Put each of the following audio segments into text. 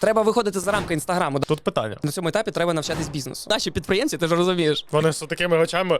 Треба виходити за рамки інстаграму. Тут питання. На цьому етапі треба навчатись бізнесу. Наші підприємці, ти ж розумієш. Вони з такими очами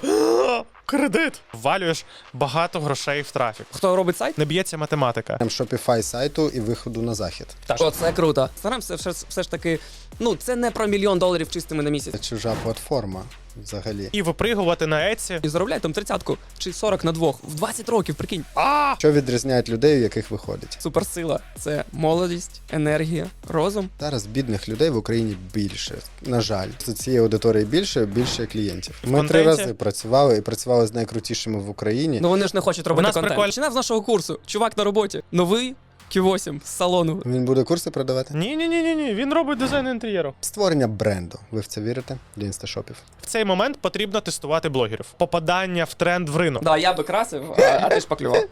кредит. валюєш багато грошей в трафік. Хто робить сайт? Не б'ється математика. Shopify сайту і виходу на захід. О, це круто. Інстаграм це все, все ж таки, ну це не про мільйон доларів чистими на місяць. Це чужа платформа взагалі. І випригувати на Еці. І заробляй там тридцятку чи 40 на двох в 20 років, прикинь. А! Що відрізняє людей, у яких виходить? Суперсила це молодість, енергія, розум. Зараз бідних людей в Україні більше. На жаль, з цієї аудиторії більше, більше клієнтів. Ми три контенті? рази працювали і працювали з найкрутішими в Україні. Ну вони ж не хочуть робити нас контент. прикольно. Починав з нашого курсу. Чувак на роботі. Новий Q8 з салону. Він буде курси продавати. Ні, ні, ні, ні, ні. Він робить дизайн інтер'єру. Створення бренду. Ви в це вірите? Для інсташопів. В цей момент потрібно тестувати блогерів. Попадання в тренд в ринок. Да, я би красив, а, а ти ж поклював.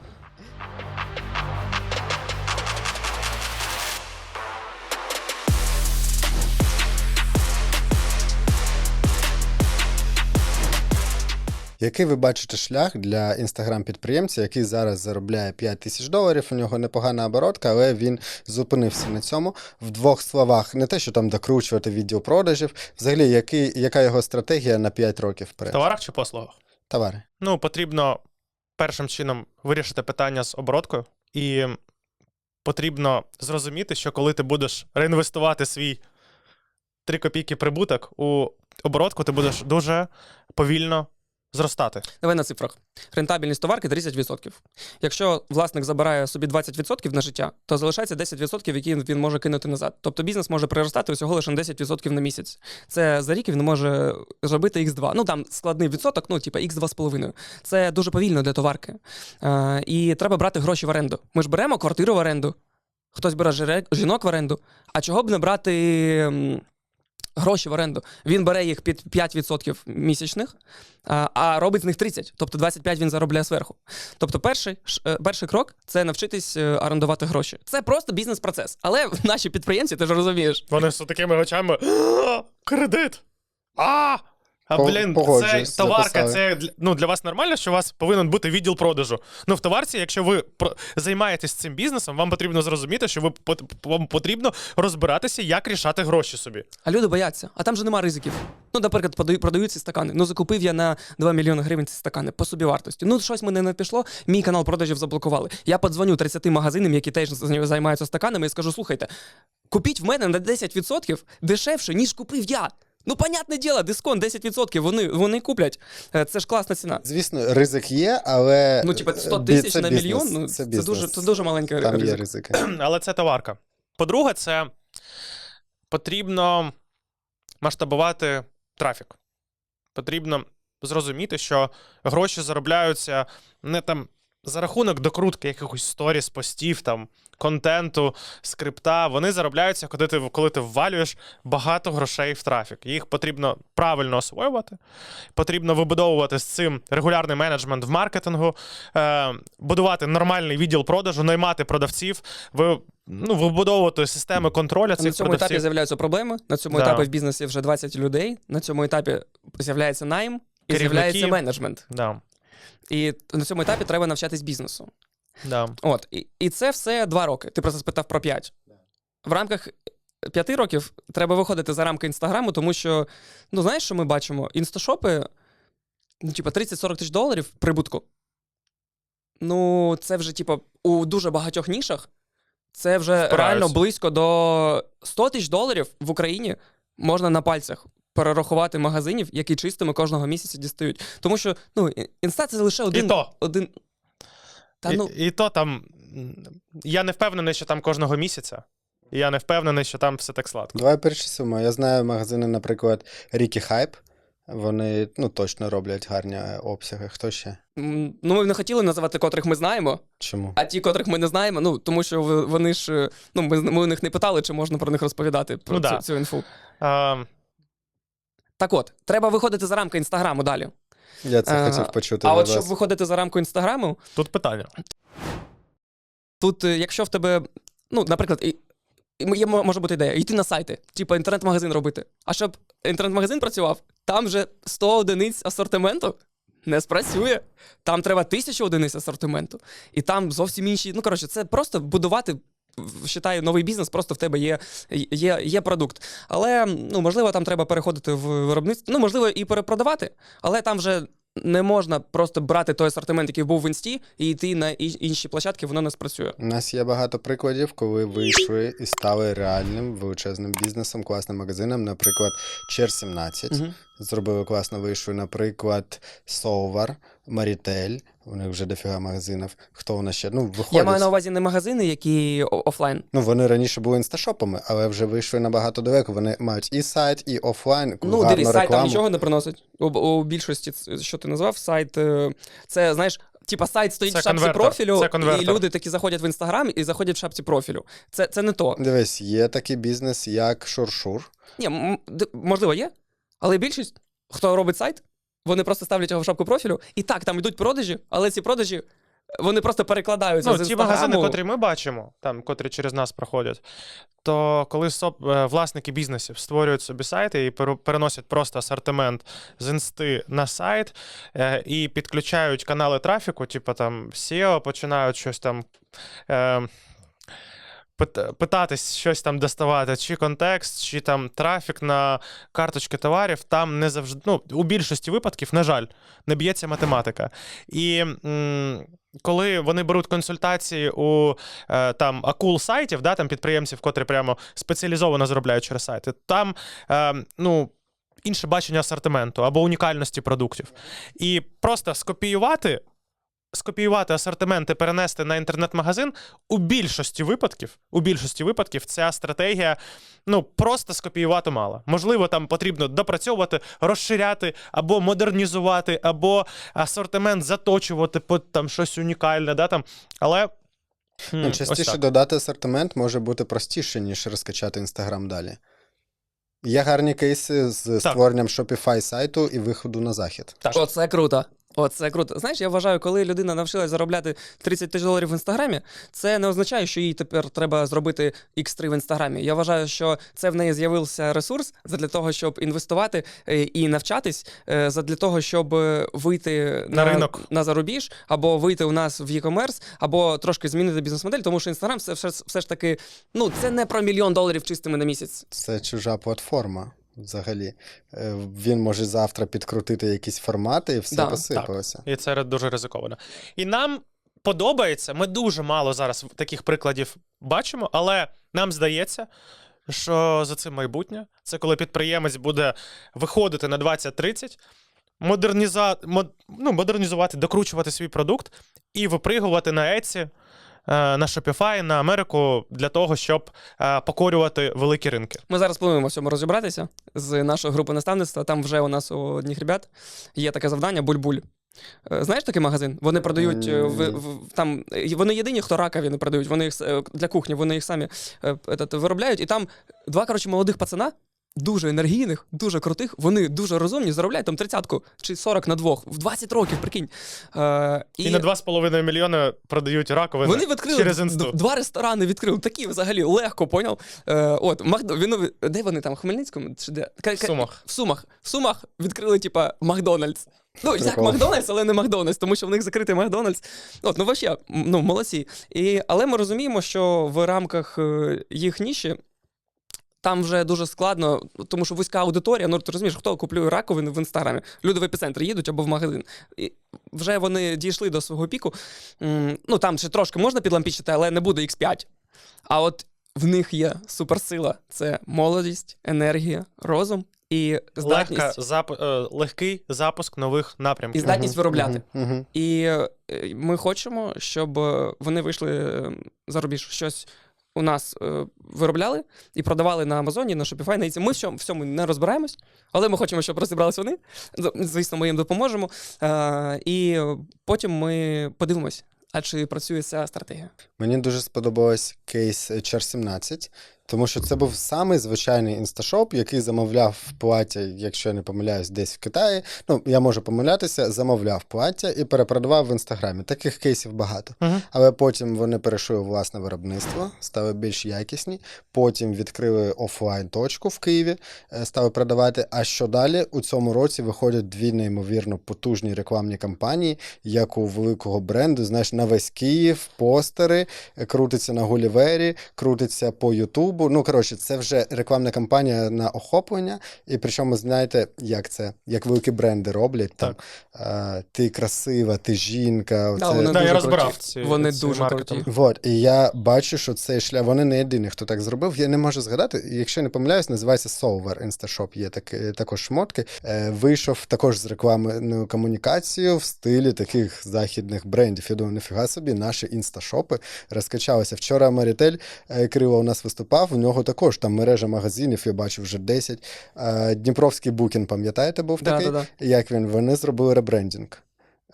Який ви бачите шлях для інстаграм-підприємця, який зараз заробляє 5 тисяч доларів, у нього непогана оборотка, але він зупинився на цьому. В двох словах, не те, що там докручувати відділ продажів, взагалі, який, яка його стратегія на 5 років В товарах чи послугах? Товари. Ну, потрібно першим чином вирішити питання з обороткою, і потрібно зрозуміти, що коли ти будеш реінвестувати свій 3 копійки прибуток у оборотку, ти будеш дуже повільно зростати. Давай на цифрах. Рентабельність товарки 30%. Якщо власник забирає собі 20% на життя, то залишається 10%, які він може кинути назад. Тобто бізнес може приростати усього лише на 10% на місяць. Це за рік він може зробити X2. Ну там складний відсоток, ну типа X2,5. Це дуже повільно для товарки. Е, і треба брати гроші в оренду. Ми ж беремо квартиру в оренду, хтось бере жінок в оренду. А чого б не брати. Гроші в оренду. Він бере їх під 5% місячних, а, а робить з них 30, тобто 25 він заробляє зверху. Тобто, перший, е, перший крок це навчитись е, орендувати гроші. Це просто бізнес-процес. Але наші підприємці, ти ж розумієш. Вони з такими очами кредит. А! А блін, це товарка, це ну, для вас нормально, що у вас повинен бути відділ продажу. Ну, в товарці, якщо ви про- займаєтесь цим бізнесом, вам потрібно зрозуміти, що ви вам потрібно розбиратися, як рішати гроші собі. А люди бояться, а там же нема ризиків. Ну, наприклад, подаю- продають ці стакани. Ну, закупив я на 2 мільйони гривень ці стакани по собівартості. Ну, щось мене не пішло, мій канал продажів заблокували. Я подзвоню 30 магазинам, які теж займаються стаканами, і скажу: слухайте, купіть в мене на 10% дешевше, ніж купив я. Ну, понятне діло, дисконт 10%, вони, вони куплять. Е, Це ж класна ціна. Звісно, ризик є, але Ну, типа, 100 тисяч на бізнес, мільйон, ну, це, це, дуже, це дуже маленький Там є ризики. Але це товарка. По-друге, це потрібно масштабувати трафік. Потрібно зрозуміти, що гроші заробляються не там за рахунок докрутки якихось сторіс, постів, там, контенту, скрипта. Вони заробляються, коли ти, коли ти ввалюєш багато грошей в трафік. Їх потрібно правильно освоювати, потрібно вибудовувати з цим регулярний менеджмент в маркетингу, е, будувати нормальний відділ продажу, наймати продавців, ви, ну, вибудовувати системи контролю На цих цьому етапі з'являються проблеми. На цьому Да. етапі в бізнесі вже 20 людей. На цьому етапі з'являється найм і з'являється менеджмент. Да, І на цьому етапі треба навчатись бізнесу. да. От, і, і це все два роки. Ти просто спитав про п'ять. В рамках п'яти років треба виходити за рамки інстаграму, тому що, ну знаєш, що ми бачимо? Інсташопи, ну, типа, 30-40 тисяч доларів прибутку. Ну, це вже, типа, у дуже багатьох нішах. Це вже Впираються. реально близько до 100 тисяч доларів в Україні можна на пальцях перерахувати магазинів, які чистими кожного місяця дістають. Тому що ну, інста це лише один. І то. один... Та, ну, і то там. Я не впевнений, що там кожного місяця. І я не впевнений, що там все так сладко. Давай перечислимо. Я знаю магазини, наприклад, Рікі Хайп. Вони ну, точно роблять гарні е, обсяги. Хто ще? Ну, ми не хотіли називати котрих ми знаємо, Чому? а ті, котрих ми не знаємо, ну тому що вони ж е, ну ми, ми у них не питали, чи можна про них розповідати про Ну цю, да. цю інфу. А, Так от, треба виходити за рамки інстаграму далі. Я це Е, хотів почути. А від от щоб вас. виходити за рамку інстаграму, тут питання. тут, е, якщо в тебе, ну, наприклад, і, і є, мо- може бути ідея, йти на сайти, типу інтернет-магазин робити. А щоб інтернет-магазин працював, там вже 100 одиниць асортименту. Не спрацює. Там треба тисячу одиниць асортименту. І там зовсім інші. Ну, коротше, це просто будувати вважай, новий бізнес, просто в тебе є, є, є продукт. Але ну, можливо, там треба переходити в виробництво. Ну, можливо, і перепродавати, але там вже. Не можна просто брати той асортимент, який був в інсті, і йти на інші площадки, воно не спрацює. У нас є багато прикладів, коли вийшли і стали реальним величезним бізнесом, класним магазином. Наприклад, Чер 17 Мгм. зробили класно, вийшли. Наприклад, Совар, Марітель. У них вже дофіга магазинів. Хто у нас ще? Ну, виходить. Я маю на увазі не магазини, які офлайн. Ну, вони раніше були інсташопами, але вже вийшли набагато далеко. Вони мають і сайт, і офлайн, Ну, гарну дивись, сайт там рекламу. нічого не приносить. У, у більшості, що ти назвав, сайт. е, Це, знаєш, типа сайт стоїть Це в шапці конвертер, профілю, це і конвертер. люди такі заходять в інстаграм і заходять в шапці профілю. Це, це не то. Дивись, є такий бізнес, як Шуршур. Ні, м- д- можливо, є, але більшість, хто робить сайт, вони просто ставлять його в шапку профілю. І так, там йдуть продажі, але ці продажі вони просто перекладаються Ну, з ті магазини, котрі ми бачимо, там, котрі через нас проходять, то коли соп- е, власники бізнесів створюють собі сайти і переносять просто асортимент з інсти на сайт е, і підключають канали трафіку, типу там SEO, починають щось там. Е, пит- Питатись щось там доставати, чи контекст, чи там трафік на карточки товарів, там не завжди, ну, у більшості випадків, на жаль, не б'ється математика. І м, коли вони беруть консультації у е, там акул сайтів, да, там підприємців, котрі прямо спеціалізовано заробляють через сайти, там е, ну. Інше бачення асортименту або унікальності продуктів. І просто скопіювати, скопіювати асортимент і перенести на інтернет-магазин у більшості випадків, у більшості випадків ця стратегія ну просто скопіювати мало. Можливо, там потрібно допрацьовувати, розширяти або модернізувати, або асортимент заточувати під там щось унікальне, да, там. Але Ну, частіше додати асортимент може бути простіше, ніж розкачати Інстаграм далі. Є гарні кейси з створенням Shopify сайту і виходу на захід. Так. Оце круто. Оце круто. Знаєш, я вважаю, коли людина навчилась заробляти 30 тисяч доларів в інстаграмі, це не означає, що їй тепер треба зробити X3 в інстаграмі. Я вважаю, що це в неї з'явився ресурс для того, щоб інвестувати е, і навчатись, е, для того, щоб е, вийти На ринок. на зарубіж, або вийти у нас в e-commerce, або трошки змінити бізнес-модель, тому що інстаграм це все, все ж таки, ну це не про мільйон доларів чистими на місяць. Це чужа платформа. Взагалі, Е, він може завтра підкрутити якісь формати і все Да, посипалося. І це дуже ризиковано. І нам подобається, ми дуже мало зараз таких прикладів бачимо, але нам здається, що за цим майбутнє це коли підприємець буде виходити на 20-30, модерніза... мод... ну, модернізувати, докручувати свій продукт і випригувати на Etsy, е, на Shopify, на Америку для того, щоб е, покорювати великі ринки. Ми зараз плануємо в цьому розібратися з нашої групи наставництва. Там вже у нас у одних ребят є таке завдання буль-буль. Е, Знаєш такий магазин? Вони продають е, в, в, там. е, Вони єдині, хто ракові продають. Вони їх е, для кухні, вони їх самі е, этот, виробляють. І там два коротше молодих пацана. Дуже енергійних, дуже крутих, вони дуже розумні, заробляють там тридцятку чи 40 на двох в 20 років, прикинь. Е, І, на 2,5 мільйони продають раковини вони відкрили через інсту. два ресторани, відкрили такі взагалі легко, поняв? Е, от, Макдо, він, де вони там? В Хмельницькому? Чи де? В Сумах. В Сумах. В Сумах відкрили, типа, Макдональдс. Ну, як. Макдональдс, але не Макдональдс, тому що в них закритий Макдональдс. От, ну вообще, ну, молодці. І, але ми розуміємо, що в рамках е, їх ніші. Там вже дуже складно, тому що вузька аудиторія. Ну ти розумієш, хто купує раковини в інстаграмі. Люди в епіцентр їдуть або в магазин. І вже вони дійшли до свого піку. Ну там ще трошки можна підлампічити, але не буде X5. А от в них є суперсила: це молодість, енергія, розум і здатність, Легка, зап... е, легкий запуск нових напрямків. і здатність виробляти. Угу. І е, ми хочемо, щоб е, вони вийшли е, за рубіж щось. У нас е, виробляли і продавали на Амазоні, на Shopify, на Etsy. Ми в цьому, в цьому не розбираємось, але ми хочемо, щоб розібралися вони. Звісно, ми їм допоможемо. Е, і потім ми подивимось, а чи працює ця стратегія. Мені дуже сподобалось кейс Чер 17. Тому що це був самий звичайний інсташоп, який замовляв плаття, якщо я не помиляюсь, десь в Китаї. Ну, я можу помилятися, замовляв плаття і перепродавав в інстаграмі. Таких кейсів багато. Мгм. Але потім вони перейшли у власне виробництво, стали більш якісні. Потім відкрили офлайн точку в Києві, е, стали продавати. А що далі? У цьому році виходять дві неймовірно потужні рекламні кампанії, як у великого бренду. Знаєш, на весь Київ, постери, е, крутиться на Гулівері, крутиться по Ютубу. Ну коротше, це вже рекламна кампанія на охоплення. І причому знаєте, як це, як великі бренди роблять там. е, ти красива, ти жінка. Да, оце- вони Да, я дуже розбирав круті. ці- Вони ці дуже круті. Вот, і я бачу, що цей шлях, вони не єдині, хто так зробив. Я не можу згадати, якщо не помиляюсь, називається Solver Instashop. Є так, також шмотки. Е, вийшов також з рекламною комунікацією в стилі таких західних брендів. Я думаю, ніфіга собі, наші інсташопи розкачалися. Вчора Марітель е, Криво у нас виступав. У нього також там мережа магазинів, я бачив вже 10. Е, Дніпровський букін, пам'ятаєте, був Да, такий? да, да. Як він? Вони зробили ребрендінг.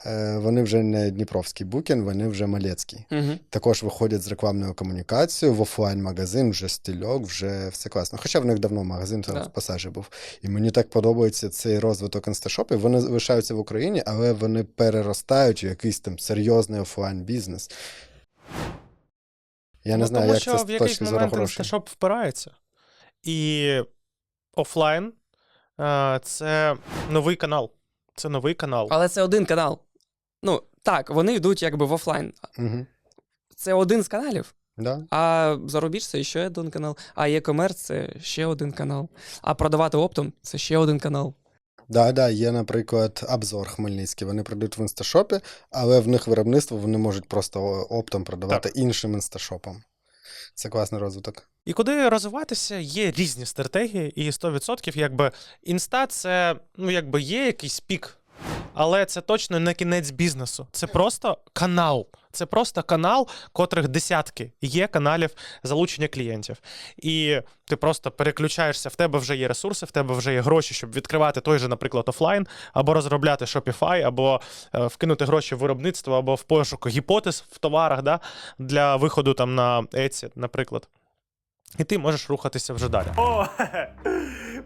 Е, Вони вже не Дніпровський букін, вони вже Малецький Угу. також виходять з рекламною комунікацією в офлайн-магазин, вже стільок, вже все класно. Хоча в них давно магазин там Да. в пасажі був. І мені так подобається цей розвиток інсташопів. Вони залишаються в Україні, але вони переростають у якийсь там серйозний офлайн-бізнес. Я не Ну, знаю, тому як що це в якийсь точки момент інсташоп впирається. І офлайн е, це новий канал. Це новий канал. Але це один канал. Ну, так, вони йдуть якби в офлайн. Угу. Це один з каналів. Да? А зарубіж це ще один канал. А e-commerce це ще один канал. А продавати оптом це ще один канал. Да, да, є, наприклад, обзор Хмельницький. Вони продають в інсташопі, але в них виробництво вони можуть просто оптом продавати іншим інсташопам. Це класний розвиток. І куди розвиватися, є різні стратегії, і 100% якби інста це ну якби є якийсь пік, але це точно не кінець бізнесу. Це просто канал. Це просто канал, котрих десятки є каналів залучення клієнтів. І ти просто переключаєшся, в тебе вже є ресурси, в тебе вже є гроші, щоб відкривати той же, наприклад, офлайн, або розробляти Shopify, або е, вкинути гроші в виробництво, або в пошук гіпотез в товарах да, для виходу там на Etsy, наприклад. І ти можеш рухатися вже далі. О,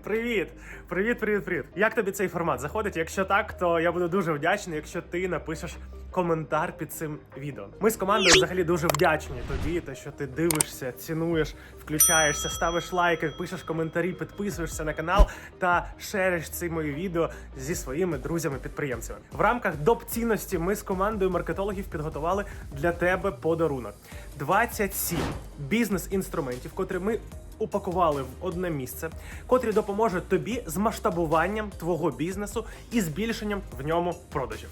привіт! Привіт, привіт, привіт. Як тобі цей формат заходить? Якщо так, то я буду дуже вдячний, якщо ти напишеш коментар під цим відео. Ми з командою взагалі дуже вдячні тобі, те, що ти дивишся, цінуєш, включаєшся, ставиш лайки, пишеш коментарі, підписуєшся на канал та шериш ці мої відео зі своїми друзями-підприємцями. В рамках доп цінності ми з командою маркетологів підготували для тебе подарунок. 27 бізнес-інструментів, котрі ми упакували в одне місце, котрі допоможуть тобі з масштабуванням твого бізнесу і збільшенням в ньому продажів.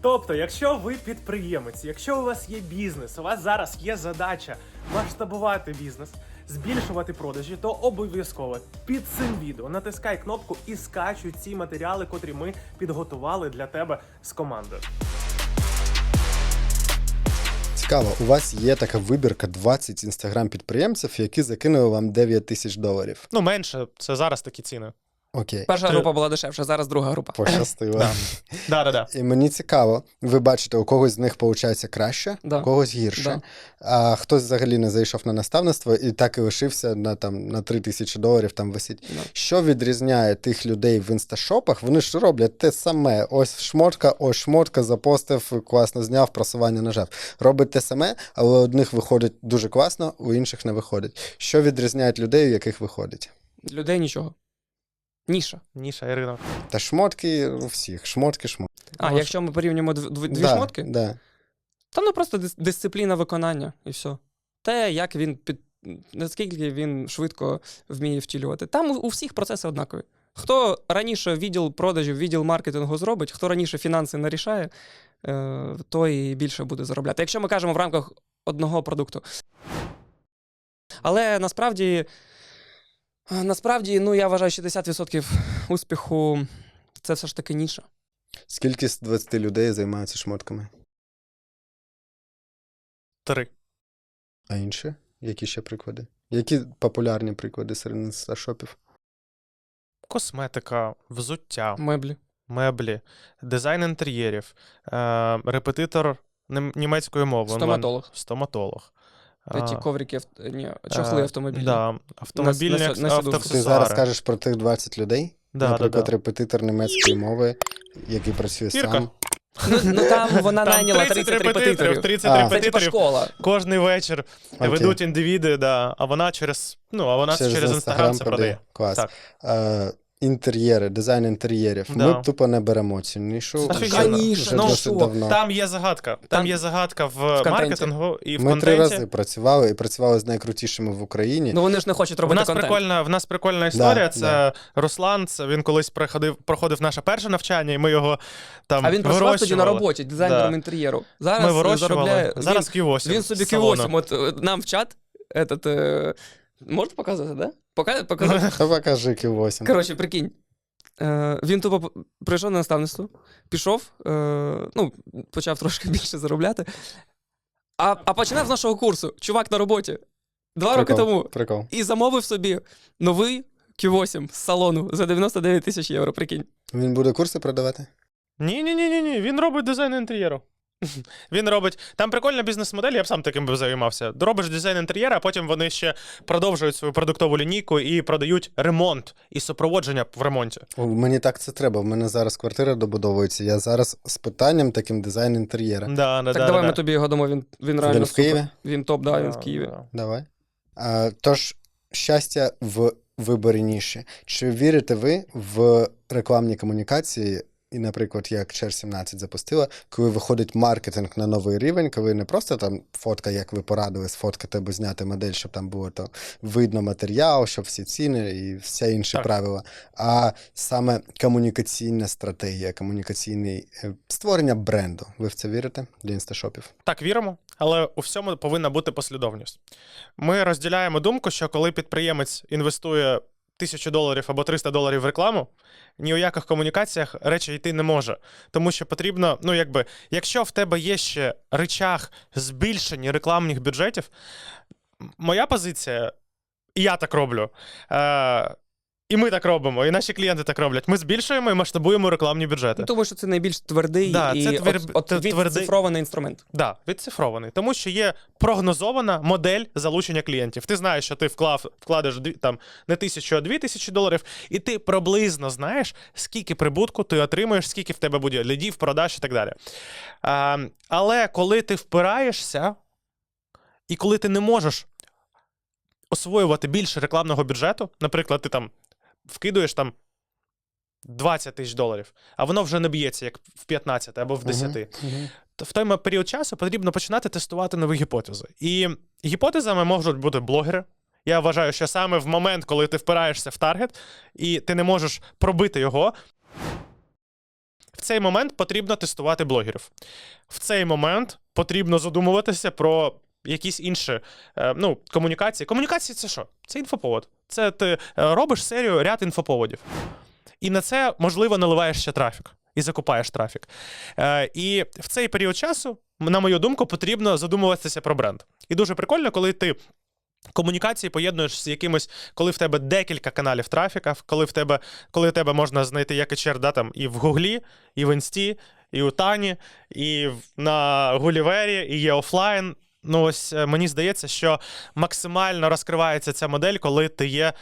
Тобто, якщо ви підприємець, якщо у вас є бізнес, у вас зараз є задача масштабувати бізнес, збільшувати продажі, то обов'язково під цим відео натискай кнопку і скачуй ці матеріали, котрі ми підготували для тебе з командою. Цікаво, у вас є така вибірка 20 інстаграм-підприємців, які закинули вам 9 тисяч доларів. Ну, менше, це зараз такі ціни. Окей, Перша Ти- група була дешевша, зараз друга група. пощастило. Да, да, да. І мені цікаво, ви бачите, у когось з них виходить краще, Да. у когось гірше. Да. А хтось взагалі не зайшов на наставництво і так і лишився на там на 3 тисячі доларів там висить. Да. Що відрізняє тих людей в інсташопах? Вони ж роблять те саме. Ось шмотка, ось шмотка, запостив, класно зняв, просування нажав. Робить те саме, але у одних виходить дуже класно, у інших не виходить. Що відрізняє людей, у яких виходить? Людей нічого. Ніша. Ніша, Ірина. Та шмотки у всіх, шмотки, шмотки. А, Ну, якщо ми порівнюємо дв- дв- дві да, шмотки, Да. там ну просто дис- дисципліна виконання і все. Те, як він під. Наскільки він швидко вміє втілювати. Там у, у всіх процеси однакові. Хто раніше відділ продажів, відділ маркетингу зробить, хто раніше фінанси нарішає, е, той і більше буде заробляти. Якщо ми кажемо в рамках одного продукту. Але насправді, насправді, ну я вважаю, 60% успіху це все ж таки ніша. Скільки з 20 людей займаються шмотками? Три. А інші? Які ще приклади? Які популярні приклади серед інсташопів? Косметика, взуття, Меблі. меблі, дизайн інтер'єрів, е, репетитор нем- німецької мови. онлайн- Стоматолог. Стоматолог. Ті коврики, ні, чохли е, автомобільні. Да, автомобільні На- на- на. Ти зараз кажеш про тих 20 людей, Да, да, наприклад, да. репетитор німецької мови, який працює Кірка. сам. Ну, ну там вона Там найняла 30 30 репетиторів, репетиторів. 30 А. Це типа репетиторів. школа. Кожний вечір Окей. ведуть індивіди, да, а вона через, ну, а вона через, інстаграм це продає. Клас. Так. Інтер'єри, дизайн інтер'єрів. Да. Ми тупо не беремо цю нішу. Офігенно. вже- вже ну, досить що? давно. Там є загадка. Там, Там- є загадка в, контенті. маркетингу і в Ми три рази працювали і працювали з найкрутішими в Україні. Ну вони ж не хочуть В робити нас контент. прикольна, в нас прикольна історія. Да, це да. Руслан. Це він колись проходив, проходив наше перше навчання, і ми його там А він працював тоді на роботі дизайнером Да. інтер'єру. Зараз вирощували. заробляє. Зараз Q8. він, він собі. Q8. От е, нам в чат. Этот, е, можете показувати, да? Пока, показати? Покажи Q8. Коротше, прикинь. Е, він тупо прийшов на наставництво, пішов, е, ну, почав трошки більше заробляти. А, а починав з нашого курсу. Чувак на роботі. Два роки тому. Прикол. І замовив собі новий Q8 з салону за 99 тисяч євро, прикинь. Він буде курси продавати? Ні, ні, ні, ні, ні. Він робить дизайн інтер'єру. Він робить. Там прикольна бізнес-модель, я б сам таким би займався. Робиш дизайн інтер'єра, а потім вони ще продовжують свою продуктову лінійку і продають ремонт і супроводження в ремонті. Мені так це треба. В мене зараз квартира добудовується. Я зараз з питанням таким дизайн інтер'єра. Да, да, Так да, давай да, ми да. тобі його дамо, він, він реально Він в Києві? супер. Він топ, да, він в Києві. да. Давай. А, тож, щастя в виборі ніші. Чи вірите ви в рекламні комунікації? І, наприклад, як Чер 17 запустила, коли виходить маркетинг на новий рівень, коли не просто там фотка, як ви порадили, сфоткати або зняти модель, щоб там було то видно матеріал, щоб всі ціни і всі інші Так. правила, а саме комунікаційна стратегія, комунікаційний е, створення бренду. Ви в це вірите для інсташопів? Так, віримо, але у всьому повинна бути послідовність. Ми розділяємо думку, що коли підприємець інвестує тисячу доларів або 300 доларів в рекламу, ні у яких комунікаціях речі йти не може. Тому що потрібно, ну якби, якщо в тебе є ще речах збільшення рекламних бюджетів, моя позиція, і я так роблю. Е- і ми так робимо, і наші клієнти так роблять. Ми збільшуємо і масштабуємо рекламні бюджети. Ну, тому що це найбільш твердий Да, і це твер- от, от це твердий- відцифрований інструмент. Да, відцифрований, тому що є прогнозована модель залучення клієнтів. Ти знаєш, що ти вклав, вкладеш там не тисячу, а дві тисячі доларів, і ти приблизно знаєш, скільки прибутку ти отримуєш, скільки в тебе буде лідів, продаж і так далі. А, але коли ти впираєшся, і коли ти не можеш освоювати більше рекламного бюджету, наприклад, ти там вкидуєш там 20 тисяч доларів, а воно вже не б'ється, як в 15 або в 10 Мгм, мгм. то в той період часу потрібно починати тестувати нові гіпотези. І гіпотезами можуть бути блогери. Я вважаю, що саме в момент, коли ти впираєшся в таргет, і ти не можеш пробити його. В цей момент потрібно тестувати блогерів. В цей момент потрібно задумуватися про якісь інші е, ну, комунікації. Комунікації це що? Це інфоповод. Це ти е, робиш серію ряд інфоповодів. І на це, можливо, наливаєш ще трафік і закупаєш трафік. Е, і в цей період часу, на мою думку, потрібно задумуватися про бренд. І дуже прикольно, коли ти. Комунікації поєднуєш з якимось, коли в тебе декілька каналів трафіка, коли в тебе, коли в тебе можна знайти як HR, да, там, і в Гуглі, і в Інсті, і у Тані, і на Гулівері, і є офлайн. Ну, ось е, мені здається, що максимально розкривається ця модель, коли ти є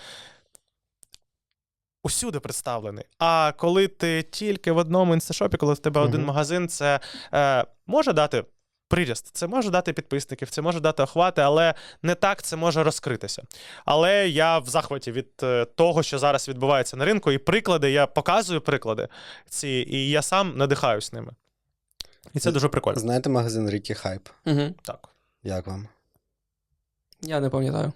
усюди представлений. А коли ти тільки в одному інсташопі, коли в тебе один магазин, це е, може дати приріст, це може дати підписників, це може дати охвати, але не так це може розкритися. Але я в захваті від е, того, що зараз відбувається на ринку, і приклади, я показую приклади ці, і я сам надихаюсь ними. І це дуже прикольно. Знаєте магазин Рікі Хайп? Угу. Так. Як вам? Я не пам'ятаю.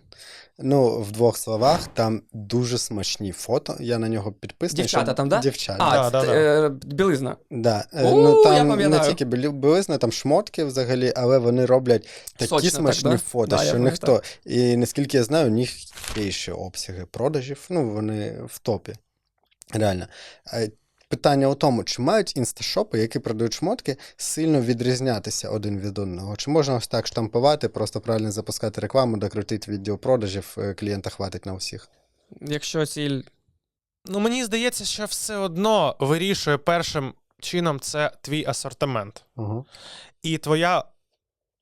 Ну, в двох словах, там дуже смачні фото. Я на нього підписаний. Дівчата щоб- там, да? Дівчата. А, Да, да, да. е, білизна. Да. Е, У, ну, я там не тільки білизна, там шмотки взагалі, але вони роблять такі Сочно так, смачні да? фото, Да, що ніхто. І наскільки я знаю, у них є ще обсяги продажів. Ну, вони в топі. Реально. Питання у тому, чи мають інсташопи, які продають шмотки, сильно відрізнятися один від одного? Чи можна ось так штампувати, просто правильно запускати рекламу, докрутити відділ продажів, е, клієнта хватить на усіх? Якщо ціль. Ну, мені здається, що все одно вирішує першим чином це твій асортимент. Угу. І твоя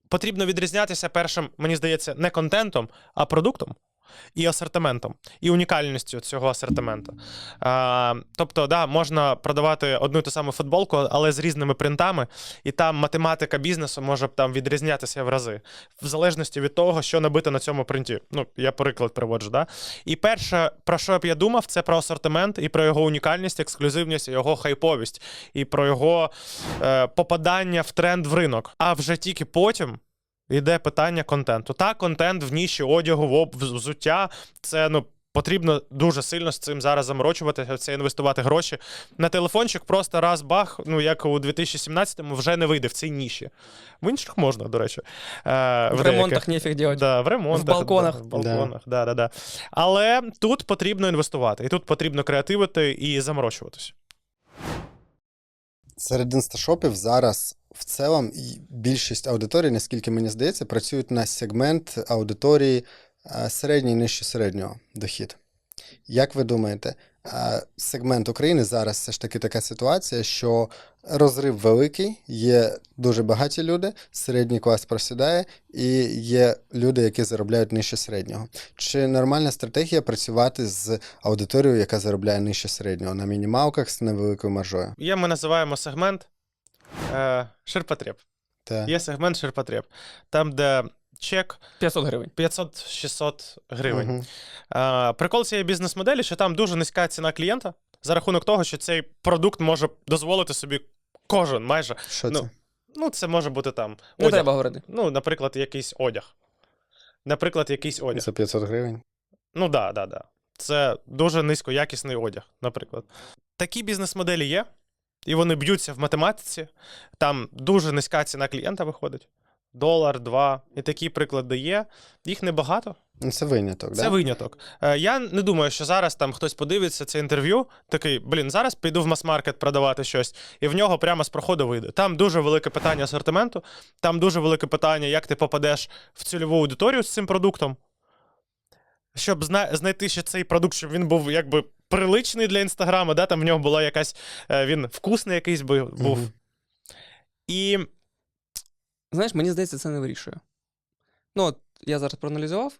потрібно відрізнятися першим, мені здається, не контентом, а продуктом. І асортиментом, і унікальністю цього асортименту. А, тобто, да, можна продавати одну і ту саму футболку, але з різними принтами, і там математика бізнесу може там відрізнятися в рази, в залежності від того, що набито на цьому принті. Ну, я приклад приводжу. Да? І перше, про що б я думав, це про асортимент і про його унікальність, ексклюзивність, його хайповість, і про його е, попадання в тренд в ринок. А вже тільки потім. Йде питання контенту. Та контент в ніші одягу, в взуття. Це ну потрібно дуже сильно з цим зараз заморочуватися, це інвестувати гроші. На телефончик просто раз бах, ну як у 2017-му, вже не вийде в цій ніші. В інших можна, до речі. Е, В деяких. ремонтах ніфіг делать. Да, в ремонтах. В балконах. Да, в балконах, да. Да, да, Але тут потрібно інвестувати, і тут потрібно креативити і заморочуватися. Серед інсташопів зараз в цілому більшість аудиторії, наскільки мені здається, працюють на сегмент аудиторії е, середній нижче середнього дохід. Як ви думаєте, е, сегмент України зараз все ж таки така ситуація, що розрив великий, є дуже багаті люди, середній клас просідає, і є люди, які заробляють нижче середнього. Чи нормальна стратегія працювати з аудиторією, яка заробляє нижче середнього на мінімалках з невеликою маржою? Є, ми називаємо сегмент е, ширпотреб. Та... Є сегмент ширпотреб. Там, де чек 500 гривень. 500-600 гривень. Мгм. Е, прикол цієї бізнес-моделі, що там дуже низька ціна клієнта за рахунок того, що цей продукт може дозволити собі кожен майже. Що Ну, це? Ну, це може бути там Не одяг. треба говорити. Ну, наприклад, якийсь одяг. Наприклад, якийсь одяг. За 500 гривень. Ну да, да, да. Це дуже низькоякісний одяг, наприклад. Такі бізнес-моделі є, і вони б'ються в математиці. Там дуже низька ціна клієнта виходить. Долар, два. І такі приклади є. Їх небагато. Це виняток, Це да? виняток. Е, я не думаю, що зараз там хтось подивиться це інтерв'ю, такий, блін, зараз піду в мас-маркет продавати щось, і в нього прямо з проходу вийде. Там дуже велике питання асортименту, там дуже велике питання, як ти попадеш в цільову аудиторію з цим продуктом. Щоб зна- знайти ще цей продукт, щоб він був якби приличний для інстаграму, да? там в нього була якась. е, Він вкусний якийсь був. Мгм. І Знаєш, мені здається, це не вирішує. Ну, от я зараз проаналізував,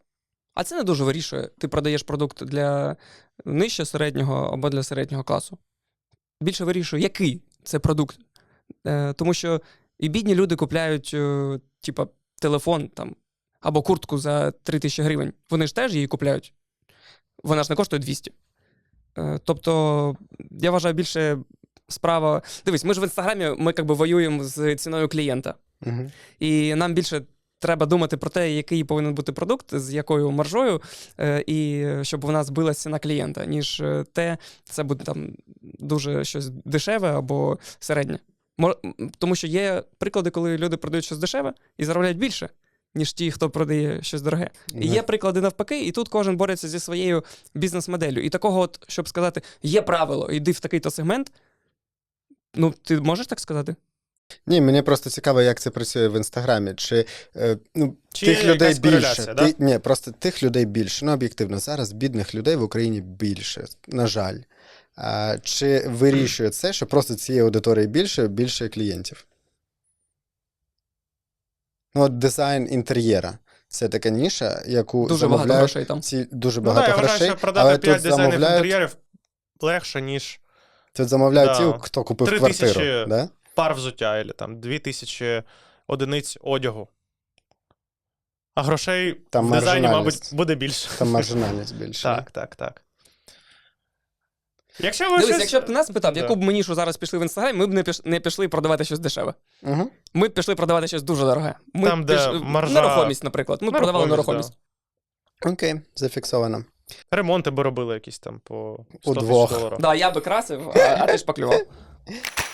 а це не дуже вирішує. Ти продаєш продукт для нижче середнього або для середнього класу. Більше вирішує, який це продукт. Е, тому що і бідні люди купляють, е, типа, телефон там, або куртку за 3 тисячі гривень. Вони ж теж її купляють. Вона ж не коштує 200. Е, тобто, я вважаю, більше справа. Дивись, ми ж в інстаграмі ми якби воюємо з ціною клієнта. Мгм. І нам більше треба думати про те, який повинен бути продукт, з якою маржою, е, і щоб вона збилася ціна клієнта, ніж е, те, це буде там дуже щось дешеве або середнє. Тому що є приклади, коли люди продають щось дешеве і заробляють більше, ніж ті, хто продає щось дороге. І є приклади навпаки, і тут кожен бореться зі своєю бізнес-моделлю. І такого, от, щоб сказати, є правило, йди в такий-то сегмент. Ну, ти можеш так сказати? Ні, мені просто цікаво, як це працює в інстаграмі. Чи, е, ну, Чи тих людей більше. да? Ти, ні, просто тих людей більше. Ну, об'єктивно, зараз бідних людей в Україні більше, на жаль. А, чи вирішує це, що просто цієї аудиторії більше, більше клієнтів? Ну, от дизайн інтер'єра. Це така ніша, яку Дуже багато грошей там. ці дуже ну, багато да, я грошей, вважаю, що продати але 5 тут дизайнів замовляють, інтер'єрів легше, ніж тут замовляють Да. ті, хто купив Три квартиру. тисячі Да? пар взуття, або там 2000 одиниць одягу. А грошей Там в дизайні, мабуть, буде більше. Там маржинальність більше. Так, так, так. Якщо ви Дивись, щось... якщо б ти нас питав, Да. яку б мені що зараз пішли в інстаграм, ми б не, піш... не пішли продавати щось дешеве. Угу. Ми б пішли продавати щось дуже дороге. Ми Там, б де піш- маржа- Нерухомість, наприклад. Ми б продавали Нерухомість, нерухомість. Окей, зафіксовано. Ремонти би робили якісь там по 100 тисяч Удвох. доларів. Да. я би красив, а, а ти шпаклював.